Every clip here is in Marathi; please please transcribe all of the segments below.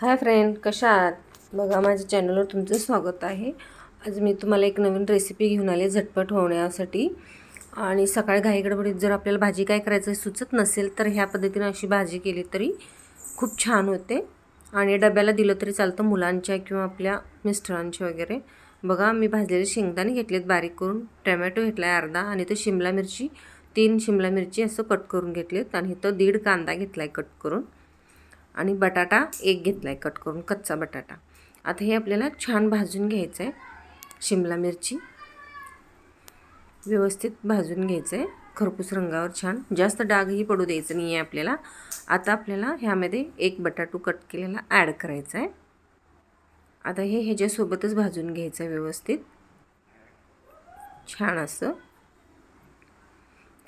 हाय फ्रेंड कशा आहात? बघा माझ्या चॅनलवर तुमचं स्वागत आहे. आज मी तुम्हाला एक नवीन रेसिपी घेऊन आले झटपट होण्यासाठी. आणि सकाळी घाईगडबडीत जर आपल्याला भाजी काय करायचं सुचत नसेल तर ह्या पद्धतीनं अशी भाजी केली तरी खूप छान होते. आणि डब्याला दिलं तरी चालतं मुलांच्या किंवा आपल्या मिस्टरांच्या वगैरे. बघा मी भाजलेले शेंगदाणे घेतलेत बारीक करून. टमॅटो घेतला आहे अर्धा आणि तो शिमला मिरची तीन शिमला मिरची असं कट करून घेतलेत. आणि तो दीड कांदा घेतला आहे कट करून. आणि बटाटा एक घेतला आहे कट करून कच्चा बटाटा. आता हे आपल्याला छान भाजून घ्यायचं आहे शिमला मिरची व्यवस्थित भाजून घ्यायचं आहे खरपूस रंगावर छान. जास्त डागही पडू द्यायचं नाही आहे आपल्याला. आता आपल्याला ह्यामध्ये एक बटाटू कट केलेला ॲड करायचा आहे आता हे ह्याच्यासोबतच भाजून घ्यायचं आहे व्यवस्थित. छान असं.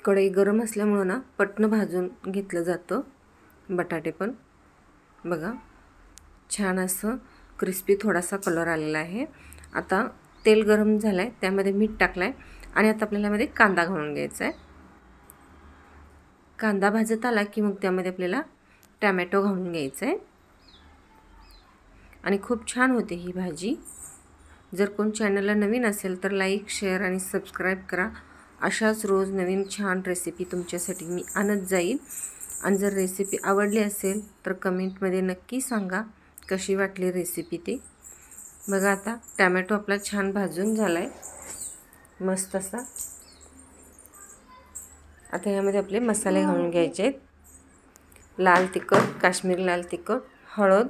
कढई गरम असल्यामुळं ना पटणं भाजून घेतलं जातं. बटाटे पण. बघा. छान असं क्रिस्पी थोडासा कलर आलेला आहे. आता तेल गरम झालं आहे त्यामध्ये मीठ टाकलं आहे आणि आता आपल्याला यामध्ये कांदा घालून घ्यायचा आहे कांदा भाजत आला की मग त्यामध्ये आपल्याला टॅमॅटो घालून घ्यायचा आहे आणि खूप छान होते ही भाजी. जर कोण चॅनलला नवीन असेल तर लाईक शेअर आणि सबस्क्राईब करा. अशाच रोज नवीन छान रेसिपी तुमच्यासाठी मी आणत जाईल आणि जर रेसिपी आवडली असेल तर कमेंटमध्ये नक्की सांगा कशी वाटली रेसिपी ती. बघा आता टॅमॅटो आपला छान भाजून झाला आहे मस्त असा. आता ह्यामध्ये आपले मसाले घालून घ्यायचे आहेत. लाल तिखट काश्मीरी लाल तिखट हळद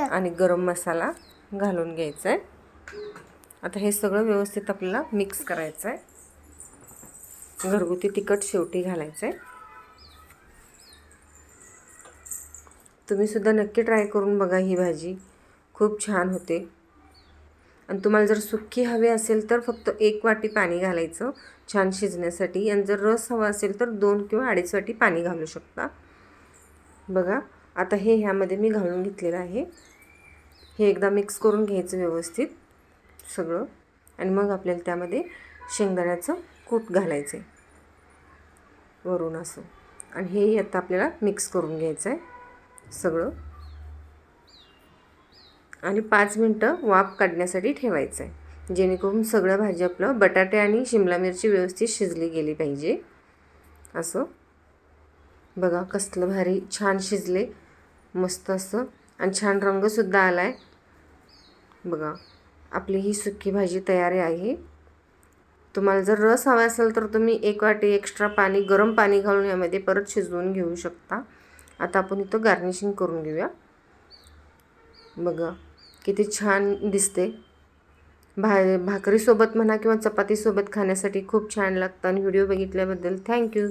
आणि गरम मसाला घालून घ्यायचा आहे. आता हे सगळं व्यवस्थित आपल्याला मिक्स करायचं आहे. घरगुती तिखट शेवटी घालायचं आहे. तुम्हीसुद्धा नक्की ट्राय करून बघा ही भाजी. खूप छान होते. आणि तुम्हाला जर सुक्की हवे असेल तर फक्त एक वाटी पाणी घालायचं छान शिजण्यासाठी. आणि जर रस हवा असेल तर दोन किंवा अडीच वाटी पाणी घालू शकता. बघा आता हे ह्यामध्ये मी घालून घेतलेलं आहे. हे एकदा मिक्स करून घ्यायचं व्यवस्थित सगळं. आणि मग आपल्याला त्यामध्ये शेंगदाण्याचं कूट घालायचं आहे वरून असं. आणि हे आता आपल्याला मिक्स करून घ्यायचं आहे सगळं. आणि पाच मिनटं वाफ काढण्यासाठी ठेवायचं आहे जेणेकरून सगळं भाजी आपलं बटाटे आणि शिमला मिरची व्यवस्थित शिजली गेली पाहिजे. असं. बघा कसलं भारी छान शिजले. मस्त असं. आणि छान रंगसुद्धा आला आहे बघा. आपली ही सुकी भाजी तयार आहे. तुम्हाला जर रस हवा असेल तर तुम्ही एक वाटी एक्स्ट्रा पाणी गरम पाणी घालून यामध्ये परत शिजवून घेऊ शकता. आता आपण इथं गार्निशिंग करून घेऊया. बघा किती छान दिसते. भा भाकरीसोबत म्हणा किंवा चपातीसोबत खाण्यासाठी खूप छान लागतं आणि व्हिडिओ बघितल्याबद्दल थँक्यू.